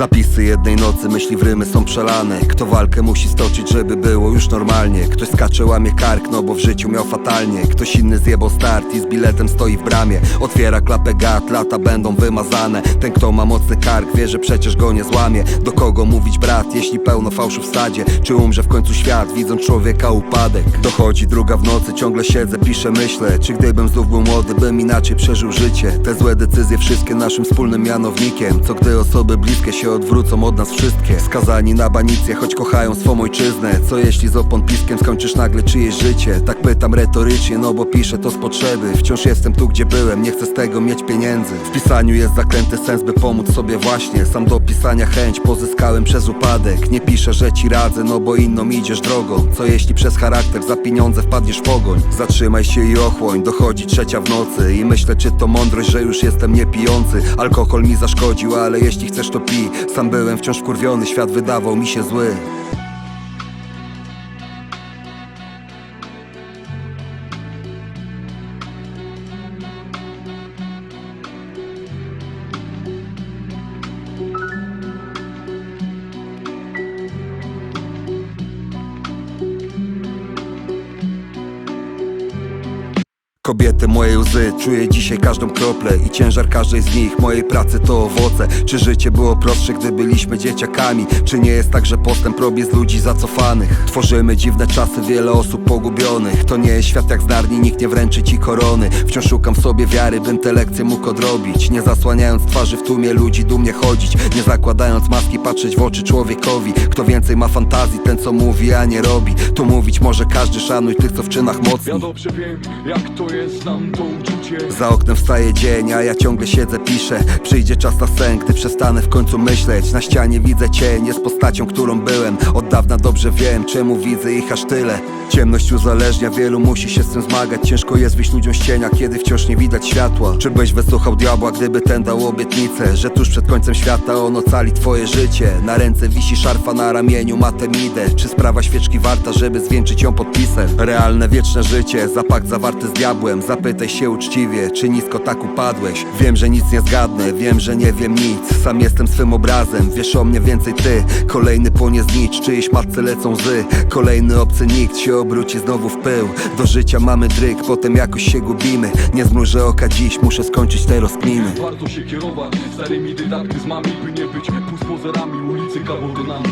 Zapisy jednej nocy, myśli w rymy są przelane. Kto walkę musi stoczyć, żeby było już normalnie? Ktoś skacze, łamie kark, no bo w życiu miał fatalnie. Ktoś inny zjebał start i z biletem stoi w bramie. Otwiera klapę gat, lata będą wymazane. Ten kto ma mocny kark, wie, że przecież go nie złamie. Do kogo mówić brat, jeśli pełno fałszu w stadzie Czy umrze w końcu świat, widząc człowieka upadek? Dochodzi druga w nocy, ciągle siedzę, piszę, myślę. Czy gdybym znów był młody, bym inaczej przeżył życie? Te złe decyzje wszystkie naszym wspólnym mianownikiem. Co gdy osoby bliskie się odwrócą od nas wszystkie. Skazani na banicję, choć kochają swą ojczyznę. Co jeśli z opon piskiem skończysz nagle czyjeś życie? Tak pytam retorycznie, no bo piszę to z potrzeby. Wciąż jestem tu gdzie byłem, nie chcę z tego mieć pieniędzy. W pisaniu jest zaklęty sens, by pomóc sobie właśnie. Sam do pisania chęć pozyskałem przez upadek. Nie piszę, że ci radzę, no bo inną idziesz drogą. Co jeśli przez charakter za pieniądze wpadniesz w pogoń? Zatrzymaj się i ochłoń, dochodzi trzecia w nocy. I myślę czy to mądrość, że już jestem niepijący. Alkohol mi zaszkodził, ale jeśli chcesz to pij Sam byłem wciąż wkurwiony, świat wydawał mi się zły Kobiety moje łzy, czuję dzisiaj każdą kroplę I ciężar każdej z nich, mojej pracy to owoce. Czy życie było prostsze, gdy byliśmy dzieciakami? Czy nie jest tak, że postęp robi z ludzi zacofanych? Tworzymy dziwne czasy, wiele osób pogubionych. To nie jest świat jak z Narni, nikt nie wręczy ci korony. Wciąż szukam w sobie wiary, bym te lekcje mógł odrobić. Nie zasłaniając twarzy w tłumie ludzi, dumnie chodzić. Nie zakładając maski, patrzeć w oczy człowiekowi. Kto więcej ma fantazji, ten co mówi, a nie robi. Tu mówić może każdy, szanuj tych co w czynach mocni. Ja dobrze wiem, jak to jest, Za oknem wstaje dzień, a ja ciągle siedzę, piszę. Przyjdzie czas na sen, gdy przestanę w końcu myśleć. Na ścianie widzę cień, jest postacią, którą byłem. Od dawna dobrze wiem, czemu widzę ich aż tyle. Ciemność uzależnia, wielu musi się z tym zmagać. Ciężko jest wyjść ludziom z cienia, kiedy wciąż nie widać światła. Czy byś wysłuchał diabła, gdyby ten dał obietnicę? Że tuż przed końcem świata on ocali twoje życie. Na ręce wisi szarfa, na ramieniu ma temidę Czy sprawa świeczki warta, żeby zwieńczyć ją podpisem? Realne wieczne życie, zapakt zawarty z diabłem Zapytaj się uczciwie, czy nisko tak upadłeś. Wiem, że nic nie zgadnę, wiem, że nie wiem nic. Sam jestem swym obrazem, wiesz o mnie więcej ty. Kolejny płonie znicz, czyjejś matce lecą łzy. Kolejny obcy nikt się obróci znowu w pył. Do życia mamy dryk, potem jakoś się gubimy. Nie zmrużę oka dziś, muszę skończyć te rozkminy. Warto się kierować starymi dydaktyzmami By nie być półspozerami ulicy kawodynami